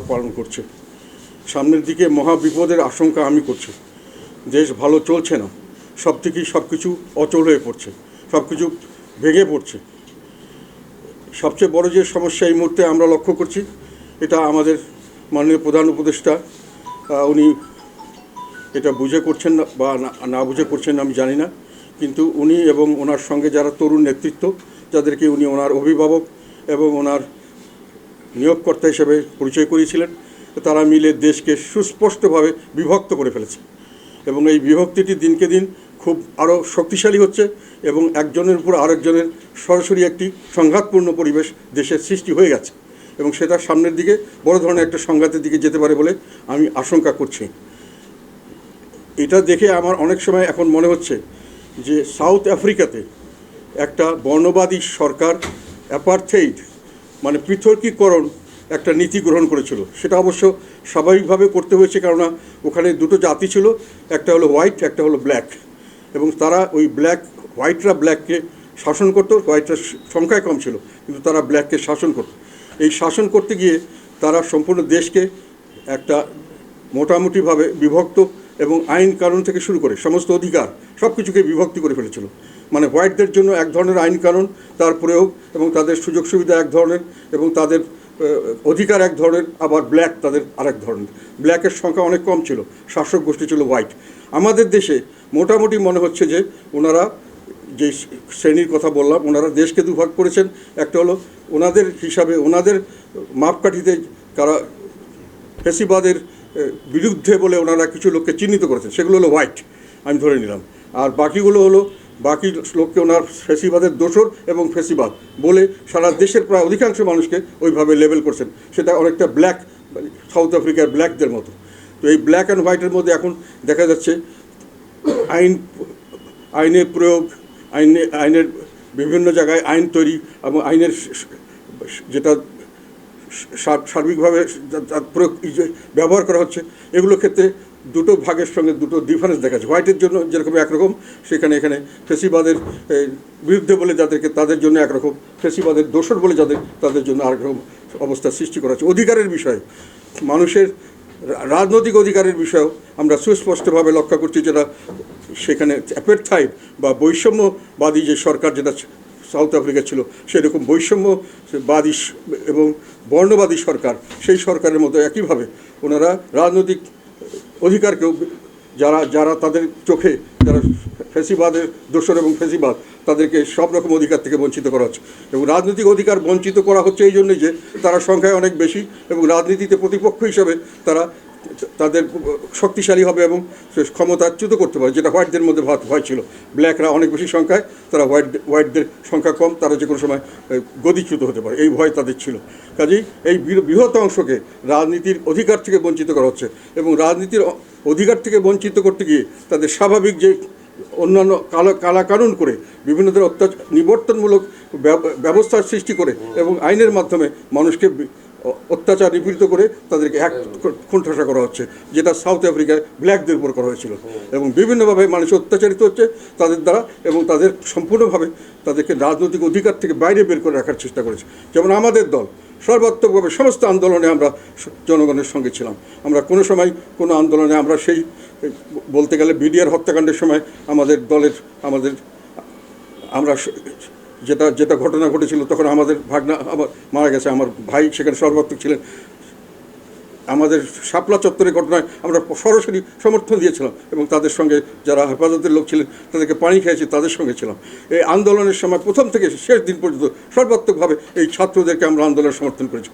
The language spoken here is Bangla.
কাল পালন করছে। সামনের দিকে মহা বিপদের আশঙ্কা আমি করছি। দেশ ভালো চলছে না। সব থেকেই সব কিছু অচল হয়ে পড়ছে। সব কিছু ভেঙে পড়ছে। সবচেয়ে বড় যে সমস্যা এই মুহূর্তে আমরা লক্ষ্য করছি, এটা আমাদের মাননীয় প্রধান উপদেষ্টা উনি এটা বুঝে করছেন না বা না- না বুঝে করছেন আমি জানি না। কিন্তু উনি এবং ওনার সঙ্গে যারা তরুণ নেতৃত্ব, যাদেরকে উনি ওনার অভিভাবক এবং ওনার নিয়োগকর্তা হিসেবে পরিচয় করিয়েছিলেন। তারা মিলে দেশকে সুস্পষ্টভাবে বিভক্ত করে ফেলেছে। এবং এই বিভক্তিটি দিনকে দিন খুব আরও শক্তিশালী হচ্ছে এবং একজনের উপর আরেকজনের সরাসরি একটি সংঘাতপূর্ণ পরিবেশ দেশের সৃষ্টি হয়ে গেছে। এবং সেটা সামনের দিকে বড় ধরনের একটা সংঘাতের দিকে যেতে পারে বলে আমি আশঙ্কা করছি। এটা দেখে আমার অনেক সময় এখন মনে হচ্ছে যে সাউথ আফ্রিকাতে একটা বর্ণবাদী সরকার, অ্যাপার্থেইড মানে পৃথকীকরণ একটা নীতি গ্রহণ করেছিল। সেটা অবশ্য স্বাভাবিকভাবে করতে হয়েছে কেননা ওখানে দুটো জাতি ছিল, একটা হলো হোয়াইট একটা হলো ব্ল্যাক এবং তারা ওই ব্ল্যাক হোয়াইটরা ব্ল্যাককে শাসন করতো হোয়াইটরা সংখ্যায় কম ছিল, কিন্তু তারা ব্ল্যাককে শাসন করতো। এই শাসন করতে গিয়ে তারা সম্পূর্ণ দেশকে একটা মোটামুটিভাবে বিভক্ত এবং আইন কানুন থেকে শুরু করে সমস্ত অধিকার সব কিছুকে বিভক্তি করে ফেলেছিল। মানে হোয়াইটদের জন্য এক ধরনের আইন কানুন, তার প্রয়োগ এবং তাদের সুযোগ সুবিধা এক ধরনের এবং তাদের অধিকার এক ধরনের, আবার ব্ল্যাক তাদের আরেক ধরনের। ব্ল্যাকের সংখ্যা অনেক কম ছিল, শাসক গোষ্ঠী ছিল হোয়াইট আমাদের দেশে মোটামুটি মনে হচ্ছে যে ওনারা যে শ্রেণির কথা বললাম, ওনারা দেশকে দুভাগ করেছেন। একটা হলো ওনাদের হিসাবে, ওনাদের মাপকাঠিতে কারা ফেসিবাদের বিরুদ্ধে বলে ওনারা কিছু লোককে চিহ্নিত করেছেন, সেগুলো হলো হোয়াইট আমি ধরে নিলাম। আর বাকিগুলো হলো বাকি লোককে ওনার ফেসিবাদের দোসর এবং ফেসিবাদ বলে সারা দেশের প্রায় অধিকাংশ মানুষকে ওইভাবে লেবেল করছেন। সেটা অনেকটা ব্ল্যাক সাউথ আফ্রিকার ব্ল্যাকদের মতো। তো এই ব্ল্যাক অ্যান্ড হোয়াইটের মধ্যে এখন দেখা যাচ্ছে আইন, আইনের প্রয়োগ, আইনে, আইনের বিভিন্ন জায়গায় আইন তৈরি এবং আইনের যেটা সার্বিকভাবে প্রয়োগ ব্যবহার করা হচ্ছে, এগুলোর ক্ষেত্রে দুটো ভাগের সঙ্গে দুটো ডিফারেন্স দেখা যাচ্ছে হোয়াইটের জন্য যেরকম একরকম, সেখানে এখানে ফেসিবাদের বিরুদ্ধে বলে যাদেরকে তাদের জন্য একরকম, ফেসিবাদের দোষর বলে যাদের, তাদের জন্য আরেক রকম অবস্থা সৃষ্টি করা হচ্ছে। অধিকারের বিষয়ে, মানুষের রাজনৈতিক অধিকারের বিষয়েও আমরা সুস্পষ্টভাবে লক্ষ্য করছি যেটা সেখানে অ্যাপেরথাইড বা বৈষম্যবাদী যে সরকার যেটা সাউথ আফ্রিকা ছিল, সেরকম বৈষম্যবাদী এবং বর্ণবাদী সরকার, সেই সরকারের মতো একইভাবে ওনারা রাজনৈতিক অধিকারকেও যারা যারা তাদের চোখে, যারা ফেসিবাদের দোষর এবং ফেসিবাদ, তাদেরকে সব রকম অধিকার থেকে বঞ্চিত করা হচ্ছে। এবং রাজনৈতিক অধিকার বঞ্চিত করা হচ্ছে এই জন্যই যে তারা সংখ্যায় অনেক বেশি এবং রাজনীতিতে প্রতিপক্ষ হিসাবে তারা তাদের শক্তিশালী হবে এবং ক্ষমতাচ্যুত করতে পারে, যেটা হোয়াইটদের মধ্যে ভয় ছিল। ব্ল্যাকরা অনেক বেশি সংখ্যায়, তারা হোয়াইট হোয়াইটদের সংখ্যা কম, তারা যে কোনো সময় গদিচ্যুত হতে পারে। এই ভয় তাদের ছিল। কাজেই এই বৃহৎ অংশকে রাজনীতির অধিকার থেকে বঞ্চিত করা হচ্ছে এবং রাজনীতির অধিকার থেকে বঞ্চিত করতে গিয়ে তাদের স্বাভাবিক যে অন্যান্য কালা কালা কানুন করে বিভিন্ন ধরনের অত্যাচার নিবর্তনমূলক ব্যবস্থার সৃষ্টি করে এবং আইনের মাধ্যমে মানুষকে অত্যাচার নিপীড়িত করে তাদেরকে এক কোণঠাসা করা হচ্ছে, যেটা সাউথ আফ্রিকায় ব্ল্যাকদের উপর করা হয়েছিল। এবং বিভিন্নভাবে মানুষ অত্যাচারিত হচ্ছে তাদের দ্বারা এবং তাদের সম্পূর্ণভাবে তাদেরকে রাজনৈতিক অধিকার থেকে বাইরে বের করে রাখার চেষ্টা করেছে। যেমন আমাদের দল, সর্বাত্মকভাবে সমস্ত আন্দোলনে আমরা জনগণের সঙ্গে ছিলাম। আমরা কোনো সময় কোনো আন্দোলনে আমরা সেই, বলতে গেলে বিডিআর হত্যাকাণ্ডের সময় আমাদের দলের, আমাদের আমরা যেটা যেটা ঘটনা ঘটেছিল, তখন আমাদের ভাগনা, আমার, মারা গেছে। আমার ভাই সেখানে সর্বাত্মক ছিলেন। আমাদের শাপলা চত্বরের ঘটনায় আমরা সরাসরি সমর্থন দিয়েছিলাম এবং তাদের সঙ্গে যারা হেফাজতের লোক ছিলেন, তাদেরকে পানি খেয়েছি, তাদের সঙ্গে ছিলাম। এই আন্দোলনের সময় প্রথম থেকে শেষ দিন পর্যন্ত সর্বাত্মকভাবে এই ছাত্রদেরকে আমরা আন্দোলন সমর্থন করেছি।